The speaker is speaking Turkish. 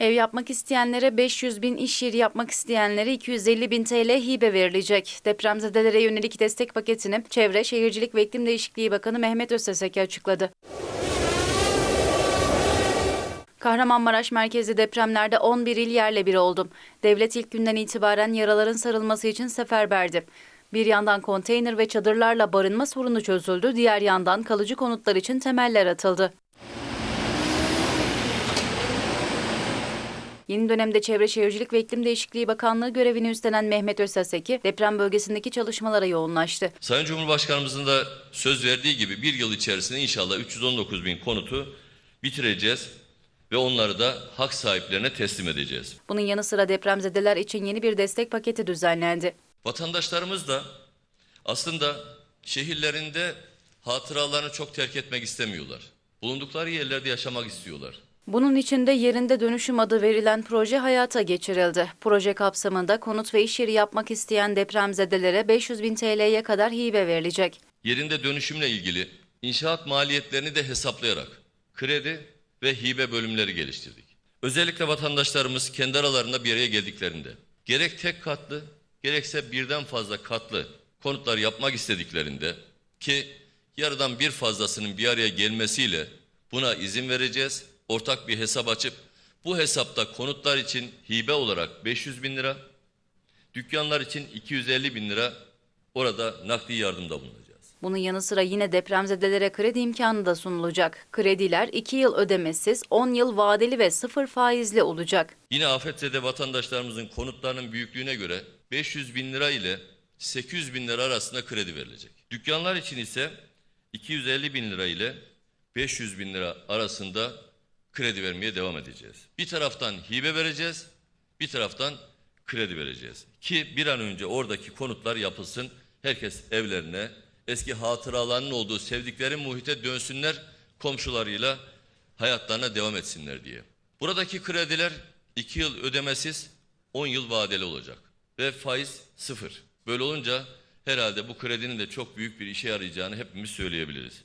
Ev yapmak isteyenlere 500 bin, iş yeri yapmak isteyenlere 250 bin TL hibe verilecek. Depremzedelere yönelik destek paketini Çevre, Şehircilik ve İklim Değişikliği Bakanı Mehmet Özseseki açıkladı. Kahramanmaraş merkezli depremlerde 11 il yerle bir oldu. Devlet ilk günden itibaren yaraların sarılması için seferberdi. Bir yandan konteyner ve çadırlarla barınma sorunu çözüldü, diğer yandan kalıcı konutlar için temeller atıldı. Yeni dönemde Çevre Şehircilik ve İklim Değişikliği Bakanlığı görevini üstlenen Mehmet Özseseki deprem bölgesindeki çalışmalara yoğunlaştı. Sayın Cumhurbaşkanımızın da söz verdiği gibi bir yıl içerisinde inşallah 319 bin konutu bitireceğiz ve onları da hak sahiplerine teslim edeceğiz. Bunun yanı sıra depremzedeler için yeni bir destek paketi düzenlendi. Vatandaşlarımız da aslında şehirlerinde hatıralarını çok terk etmek istemiyorlar. Bulundukları yerlerde yaşamak istiyorlar. Bunun için de yerinde dönüşüm adı verilen proje hayata geçirildi. Proje kapsamında konut ve iş yeri yapmak isteyen depremzedelere 500 bin TL'ye kadar hibe verilecek. Yerinde dönüşümle ilgili inşaat maliyetlerini de hesaplayarak kredi ve hibe bölümleri geliştirdik. Özellikle vatandaşlarımız kendi aralarında bir araya geldiklerinde gerek tek katlı gerekse birden fazla katlı konutlar yapmak istediklerinde ki yarıdan bir fazlasının bir araya gelmesiyle buna izin vereceğiz. Ortak bir hesap açıp bu hesapta konutlar için hibe olarak 500 bin lira, dükkanlar için 250 bin lira orada nakdi yardımda bulunacağız. Bunun yanı sıra yine depremzedelere kredi imkanı da sunulacak. Krediler 2 yıl ödemesiz, 10 yıl vadeli ve 0 faizli olacak. Yine afetzede vatandaşlarımızın konutlarının büyüklüğüne göre 500 bin lira ile 800 bin lira arasında kredi verilecek. Dükkanlar için ise 250 bin lira ile 500 bin lira arasında kredi vermeye devam edeceğiz. Bir taraftan hibe vereceğiz, bir taraftan kredi vereceğiz. Ki bir an önce oradaki konutlar yapılsın, herkes evlerine, eski hatıralarının olduğu sevdikleri muhite dönsünler, komşularıyla hayatlarına devam etsinler diye. Buradaki krediler 2 yıl ödemesiz 10 yıl vadeli olacak ve faiz sıfır. Böyle olunca herhalde bu kredinin de çok büyük bir işe yarayacağını hepimiz söyleyebiliriz.